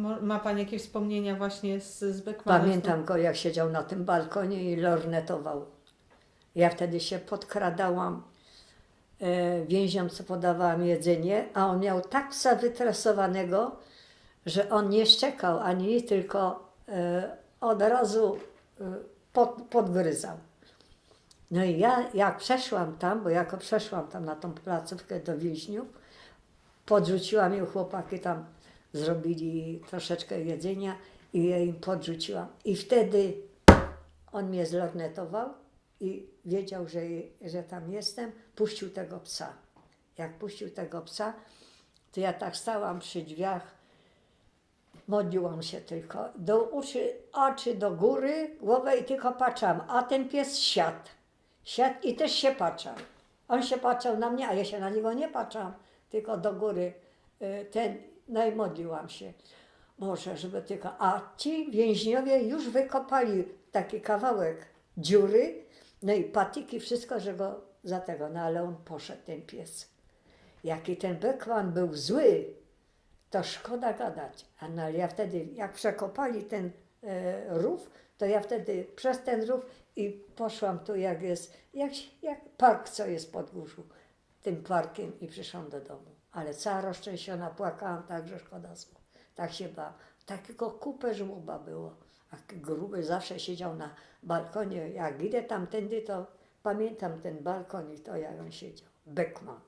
ma Pani jakieś wspomnienia właśnie z, z Beckmanem? Pamiętam go, jak siedział na tym balkonie i lornetował. Ja wtedy się podkradałam e, więźniom, co podawałam jedzenie, a on miał tak psa wytresowanego, że on nie szczekał ani tylko e, od razu e, pod, podgryzał. No i ja, jak przeszłam tam, bo jako przeszłam tam na tą placówkę do więźniów, podrzuciłam ją, chłopaki tam zrobili troszeczkę jedzenia i ja im podrzuciłam. I wtedy on mnie zlornetował i wiedział, że, że tam jestem, puścił tego psa. Jak puścił tego psa, to ja tak stałam przy drzwiach, modliłam się tylko, do uszy, oczy do góry, głowę i tylko patrzałam, a ten pies siadł. Siadł i też się patrzał. On się patrzał na mnie, a ja się na niego nie patrzałam, tylko do góry. y, Ten, no i modliłam się. Może, żeby tylko. A ci więźniowie już wykopali taki kawałek dziury, no i patyki, wszystko, że go za tego, no ale on poszedł, ten pies. Jaki ten Beckman był zły, to szkoda gadać. A no, ale ja wtedy, jak przekopali ten e, rów, to ja wtedy przez ten rów i poszłam tu, jak jest, jak, jak park, co jest pod górzu, tym parkiem i przyszłam do domu. Ale cała rozczęsiona, płakałam tak, że szkoda słów. Tak się bałam. Takiego kupę żmuba było. A gruby zawsze siedział na balkonie. Jak idę tamtędy, to pamiętam ten balkon i to, jak on siedział. Beckman.